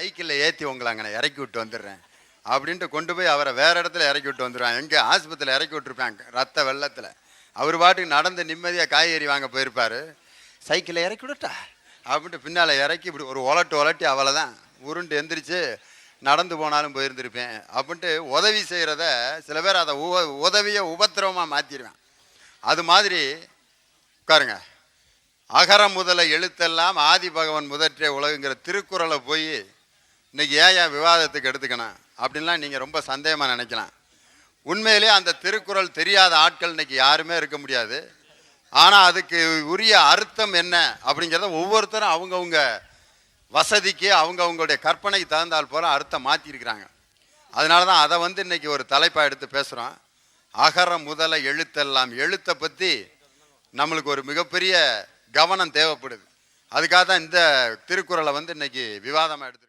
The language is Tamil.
சைக்கிளில் ஏற்றி உங்களை அங்கே இறக்கி விட்டு வந்துடுறேன். அப்படின்ட்டு கொண்டு போய் அவரை வேற இடத்துல இறக்கி விட்டு வந்துடுவான். எங்கே ஆஸ்பத்திரியில் இறக்கி விட்டுருப்பேன் ரத்த வெள்ளத்தில். அவர் பாட்டுக்கு நடந்து நிம்மதியாக காய்கறி வாங்க போயிருப்பார். சைக்கிளில் இறக்கி விடட்டா? அப்படின்ட்டு பின்னால் இறக்கி இப்படி ஒரு உலட்டு உலட்டி அவ்வளோதான் உருண்டு எந்திரிச்சு நடந்து போனாலும் போயிருந்திருப்பேன். அப்படின்ட்டு உதவி செய்கிறத சில பேர் அதை உ உதவியை உபத்திரவமாக மாற்றிடுவேன் அது மாதிரி உட்காருங்க. அகர முதல எழுத்தெல்லாம் ஆதி பகவன் முதற்றே உலகுங்கிற திருக்குறளை போய் இன்னைக்கு ஏன் ஏன் விவாதத்துக்கு எடுத்துக்கணும்? அப்படின்லாம் நீங்கள் ரொம்ப சந்தேகமாக நினைக்கலாம். உண்மையிலே அந்த திருக்குறள் தெரியாத ஆட்கள் இன்றைக்கி யாருமே இருக்க முடியாது. ஆனால் அதுக்கு உரிய அர்த்தம் என்ன? அப்படிங்கிறத ஒவ்வொருத்தரும் அவங்கவுங்க வசதிக்கு அவங்கவுங்களுடைய கற்பனைக்கு தகுந்தால் போல அர்த்தம் மாற்றிருக்கிறாங்க அதனால தான் அதை வந்து இன்னைக்கு ஒரு தலைப்பாக எடுத்து பேசுகிறோம் அகர முதல எழுத்தெல்லாம் எழுத்தை பற்றி நம்மளுக்கு ஒரு மிகப்பெரிய கவனம் தேவைப்படுது. அதுக்காக தான் இந்த திருக்குறளை வந்து இன்னைக்கு விவாதமாக எடுத்து